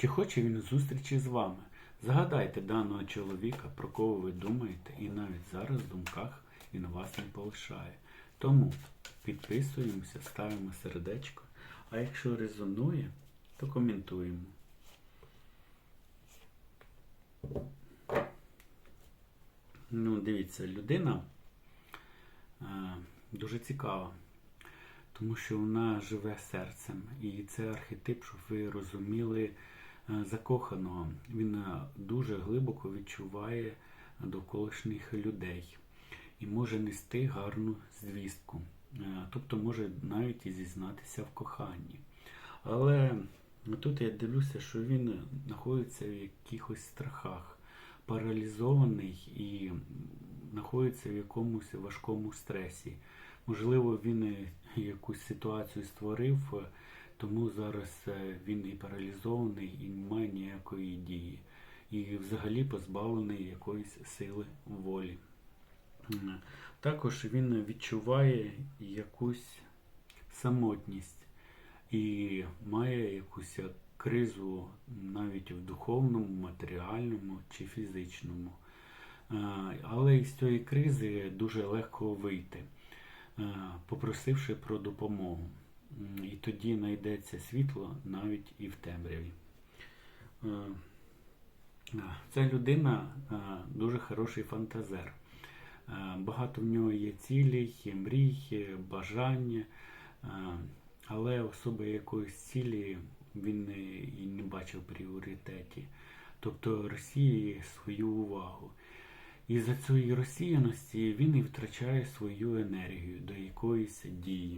Чи хоче він зустрічі з вами? Згадайте даного чоловіка, про кого ви думаєте, і навіть зараз в думках він вас не полишає. Тому підписуємося, ставимо сердечко, а якщо резонує, то коментуємо. Ну, дивіться, людина е, дуже цікава, тому що вона живе серцем. І це архетип, щоб ви розуміли закоханого. Він е, дуже глибоко відчуває довколишніх людей і може нести гарну звістку. Е, Тобто може навіть і зізнатися в коханні. Але тут я дивлюся, що він знаходиться в якихось страхах, паралізований і знаходиться в якомусь важкому стресі. Можливо, він е, якусь ситуацію створив, е, тому зараз е, він і паралізований, і не має ніякої дії. І взагалі позбавлений якоїсь сили волі. Також він відчуває якусь самотність і має якусь кризу навіть в духовному, матеріальному чи фізичному. Е, Але із цієї кризи дуже легко вийти, е, попросивши про допомогу. І тоді знайдеться світло навіть і в темряві. Е, Ця людина е, дуже хороший фантазер. Е, Багато в нього є цілей, є мрій, бажання, але особи якоїсь цілі він і не бачив пріоритеті. Тобто Росії свою увагу. І за цієї розсіяності він і втрачає свою енергію до якоїсь дії.